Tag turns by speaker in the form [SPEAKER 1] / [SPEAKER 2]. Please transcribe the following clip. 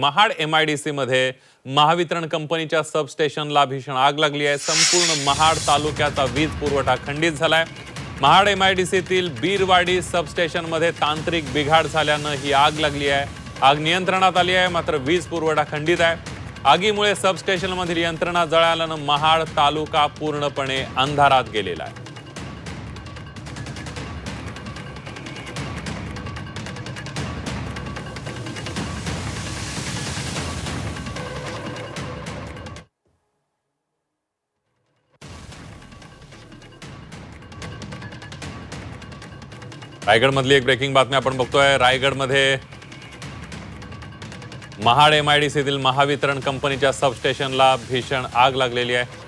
[SPEAKER 1] Mahad M I D सीमध्ये महावितरण कंपनीच्या सबस्टेशनला भीषण आग लागली आहे. संपूर्ण महाड तालुक्याचा वीज पुरवठा खंडित झालाय. महाड एम आय डी सीतील बीरवाडी सबस्टेशनमध्ये तांत्रिक बिघाड झाल्यानं ही आग लागली आहे. आग नियंत्रणात आली आहे मात्र वीज पुरवठा खंडित आहे. आगीमुळे सबस्टेशनमधील यंत्रणा जळाल्यानं महाड तालुका पूर्णपणे अंधारात गेलेला आहे. रायगडमधली एक ब्रेकिंग बातमी आपण बघतोय. रायगडमध्ये महाड एम आय डी सीतील महावितरण कंपनीच्या सबस्टेशनला भीषण आग लागलेली आहे.